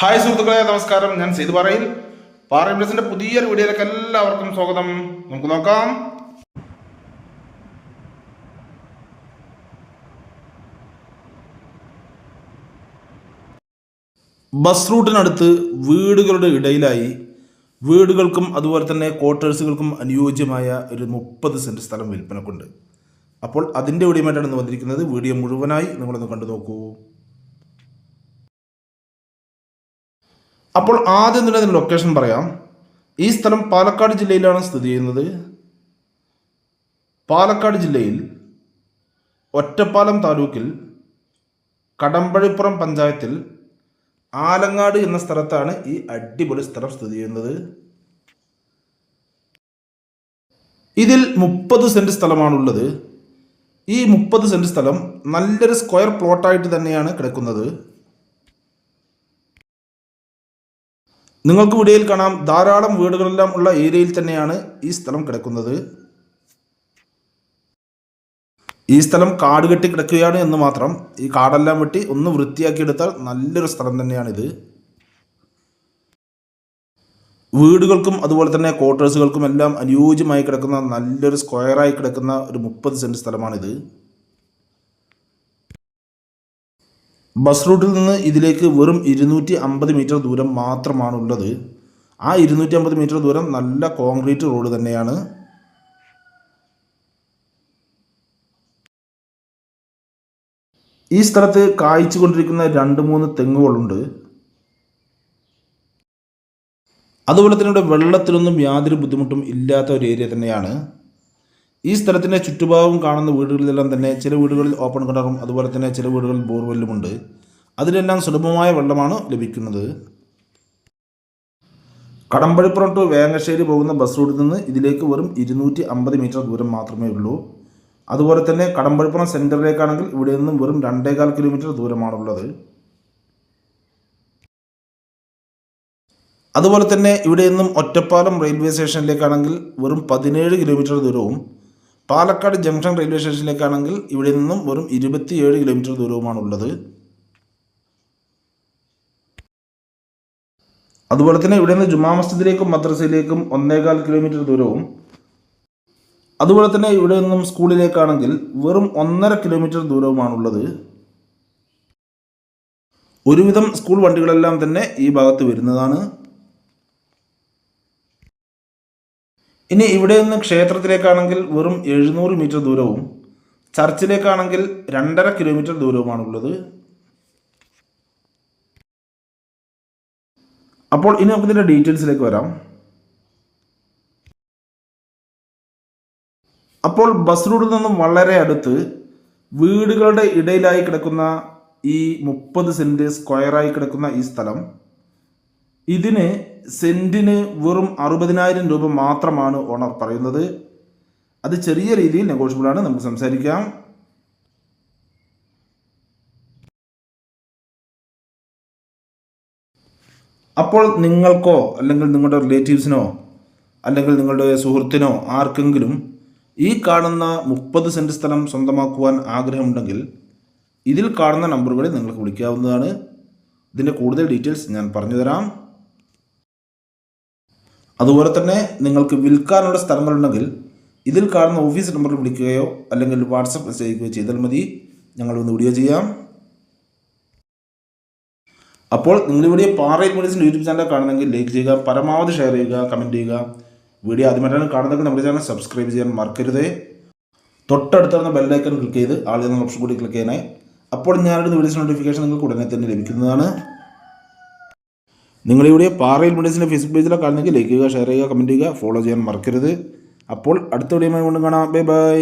Hi സുഹൃത്തുക്കളെ നമസ്കാരം. ഞാൻ സെയ്ത് പറയിൽ. പാറ ഇംപ്രസിന്റെ പുതിയൊരു വീഡിയോയിലേക്ക് എല്ലാവർക്കും സ്വാഗതം. നമുക്ക് നോക്കാം. ബസ് റൂട്ടിനടുത്ത് വീടുകളുടെ ഇടയിലായി വീടുകൾക്കും അതുപോലെ തന്നെ ക്വാർട്ടേഴ്സുകൾക്കും അനുയോജ്യമായ ഒരു മുപ്പത് സെന്റ് സ്ഥലം വിൽപ്പനക്കുണ്ട്. അപ്പോൾ അതിന്റെ വീഡിയോമായിട്ടാണ് ഇന്ന് വന്നിരിക്കുന്നത്. വീഡിയോ മുഴുവനായി നിങ്ങളൊന്ന് കണ്ടു നോക്കൂ. അപ്പോൾ ആദ്യം തന്നെ അതിന്റെ ലൊക്കേഷൻ പറയാം. ഈ സ്ഥലം പാലക്കാട് ജില്ലയിലാണ് സ്ഥിതി ചെയ്യുന്നത്. പാലക്കാട് ജില്ലയിൽ ഒറ്റപ്പാലം താലൂക്കിൽ കടമ്പഴിപ്പുറം പഞ്ചായത്തിൽ ആലങ്ങാട് എന്ന സ്ഥലത്താണ് ഈ അടിപൊളി സ്ഥലം സ്ഥിതി ചെയ്യുന്നത്. ഇതിൽ മുപ്പത് സെന്റ് സ്ഥലമാണുള്ളത്. ഈ മുപ്പത് സെന്റ് സ്ഥലം നല്ലൊരു സ്ക്വയർ പ്ലോട്ടായിട്ട് തന്നെയാണ് കിടക്കുന്നത്. നിങ്ങൾക്ക് വീഡിയോയിൽ കാണാം ധാരാളം വീടുകളെല്ലാം ഉള്ള ഏരിയയിൽ തന്നെയാണ് ഈ സ്ഥലം കിടക്കുന്നത്. ഈ സ്ഥലം കാട് കെട്ടി കിടക്കുകയാണ് എന്ന് മാത്രം ഈ കാടെല്ലാം വെട്ടി ഒന്ന് വൃത്തിയാക്കി എടുത്താൽ നല്ലൊരു സ്ഥലം തന്നെയാണിത്. വീടുകൾക്കും അതുപോലെ തന്നെ ക്വാർട്ടേഴ്സുകൾക്കും എല്ലാം അനുയോജ്യമായി കിടക്കുന്ന നല്ലൊരു സ്ക്വയറായി കിടക്കുന്ന ഒരു മുപ്പത് സെന്റ് സ്ഥലമാണിത്. ബസ് റൂട്ടിൽ നിന്ന് ഇതിലേക്ക് വെറും ഇരുന്നൂറ്റി അമ്പത് മീറ്റർ ദൂരം മാത്രമാണ് ഉള്ളത് ആ ഇരുന്നൂറ്റി അമ്പത് മീറ്റർ ദൂരം നല്ല കോൺക്രീറ്റ് റോഡ് തന്നെയാണ്. ഈ സ്ഥലത്ത് കായ്ച്ചു കൊണ്ടിരിക്കുന്ന രണ്ട് മൂന്ന് തെങ്ങുകളുണ്ട്. അതുപോലെ തന്നെ ഇവിടെ വെള്ളത്തിനൊന്നും യാതൊരു ബുദ്ധിമുട്ടും ഇല്ലാത്ത ഒരു ഏരിയ തന്നെയാണ്. ഈ സ്ഥലത്തിന്റെ ചുറ്റുഭാഗം കാണുന്ന വീടുകളിലെല്ലാം തന്നെ ചില വീടുകളിൽ ഓപ്പൺ കിണറും അതുപോലെ തന്നെ ചില വീടുകളിൽ ബോർവെല്ലുമുണ്ട്. അതിലെല്ലാം സുലഭമായ വെള്ളമാണ് ലഭിക്കുന്നത്. കടമ്പഴിപ്പുറം ടു വേങ്ങശ്ശേരി പോകുന്ന ബസ് റൂട്ടിൽ നിന്ന് ഇതിലേക്ക് വെറും ഇരുന്നൂറ്റി അമ്പത് മീറ്റർ ദൂരം മാത്രമേ ഉള്ളൂ. അതുപോലെ തന്നെ കടമ്പഴിപ്പുറം സെന്ററിലേക്കാണെങ്കിൽ ഇവിടെ നിന്നും വെറും രണ്ടേകാൽ കിലോമീറ്റർ ദൂരമാണുള്ളത്. അതുപോലെ തന്നെ ഇവിടെ നിന്നും ഒറ്റപ്പാലം റെയിൽവേ സ്റ്റേഷനിലേക്കാണെങ്കിൽ വെറും പതിനേഴ് കിലോമീറ്റർ ദൂരവും പാലക്കാട് ജംഗ്ഷൻ റെയിൽവേ സ്റ്റേഷനിലേക്കാണെങ്കിൽ ഇവിടെ നിന്നും വെറും ഇരുപത്തിയേഴ് കിലോമീറ്റർ ദൂരവുമാണുള്ളത്. അതുപോലെ തന്നെ ഇവിടെ നിന്ന് ജുമാ മസ്ജിദിലേക്കും മദ്രസയിലേക്കും ഒന്നേകാൽ കിലോമീറ്റർ ദൂരവും. അതുപോലെ തന്നെ ഇവിടെ നിന്നും സ്കൂളിലേക്കാണെങ്കിൽ വെറും ഒന്നര കിലോമീറ്റർ ദൂരവുമാണുള്ളത്. ഒരുവിധം സ്കൂൾ വണ്ടികളെല്ലാം തന്നെ ഈ ഭാഗത്ത് വരുന്നതാണ്. ഇനി ഇവിടെ നിന്ന് ക്ഷേത്രത്തിലേക്കാണെങ്കിൽ വെറും എഴുന്നൂറ് മീറ്റർ ദൂരവും ചർച്ചിലേക്കാണെങ്കിൽ രണ്ടര കിലോമീറ്റർ ദൂരവുമാണുള്ളത്. അപ്പോൾ ഇനി നമുക്ക് ഇതിന്റെ ഡീറ്റെയിൽസിലേക്ക് വരാം. അപ്പോൾ ബസ് റൂട്ടിൽ നിന്നും വളരെ അടുത്ത് വീടുകളുടെ ഇടയിലായി കിടക്കുന്ന ഈ മുപ്പത് സെന്റ് സ്ക്വയറായി കിടക്കുന്ന ഈ സ്ഥലം. ഇതിന് സെന്റിന് വെറും അറുപതിനായിരം രൂപ മാത്രമാണ് ഓണർ പറയുന്നത്. അത് ചെറിയ രീതിയിൽ നെഗോഷ്യബിളാണ് നമുക്ക് സംസാരിക്കാം. അപ്പോൾ നിങ്ങൾക്കോ അല്ലെങ്കിൽ നിങ്ങളുടെ റിലേറ്റീവ്സിനോ അല്ലെങ്കിൽ നിങ്ങളുടെ സുഹൃത്തിനോ ആർക്കെങ്കിലും ഈ കാണുന്ന മുപ്പത് സെന്റ് സ്ഥലം സ്വന്തമാക്കുവാൻ ആഗ്രഹമുണ്ടെങ്കിൽ ഇതിൽ കാണുന്ന നമ്പറുകളിൽ നിങ്ങൾക്ക് വിളിക്കാവുന്നതാണ്. ഇതിന്റെ കൂടുതൽ ഡീറ്റെയിൽസ് ഞാൻ പറഞ്ഞു തരാം അതുപോലെ തന്നെ നിങ്ങൾക്ക് വിൽക്കാനുള്ള സ്ഥലങ്ങളുണ്ടെങ്കിൽ ഇതിൽ കാണുന്ന ഓഫീസ് നമ്പറിൽ വിളിക്കുകയോ അല്ലെങ്കിൽ വാട്സപ്പ് മെസ്സേജ് അയക്കുകയോ ചെയ്താൽ മതി. ഞങ്ങൾ ഒന്ന് വീഡിയോ ചെയ്യാം. അപ്പോൾ നിങ്ങളിവിടെ പാറയിൽ മീഡിയസിന്റെ യൂട്യൂബ് ചാനൽ കാണുന്നെങ്കിൽ ലൈക്ക് ചെയ്യുക പരമാവധി ഷെയർ ചെയ്യുക കമന്റ് ചെയ്യുക. വീഡിയോ ആദ്യമായിട്ടാണ് കാണുന്നതെങ്കിൽ നമ്മുടെ ചാനൽ സബ്സ്ക്രൈബ് ചെയ്യാൻ മറക്കരുത്. തൊട്ടടുത്ത് വരുന്ന ബെല്ലൈക്കൺ ക്ലിക്ക് ചെയ്ത് എന്ന ഓപ്ഷൻ കൂടി ക്ലിക്ക് ചെയ്യാനായി. അപ്പോൾ ഞാനിടുന്ന വീഡിയോസ് നോട്ടിഫിക്കേഷൻ നിങ്ങൾക്ക് ഉടനെ തന്നെ ലഭിക്കുന്നതാണ്. നിങ്ങളിവിടെ പാറയിൽ മീഡിയസിന്റെ ഫേസ്ബുക്ക് പേജിലെ കാണുന്നെങ്കിൽ ലൈക്ക് ചെയ്യുക ഷെയർ ചെയ്യുക കമന്റ് ചെയ്യുക ഫോളോ ചെയ്യാൻ മറക്കരുത്. അപ്പോൾ അടുത്ത വീഡിയോ കൊണ്ട് കാണാം. Bye bye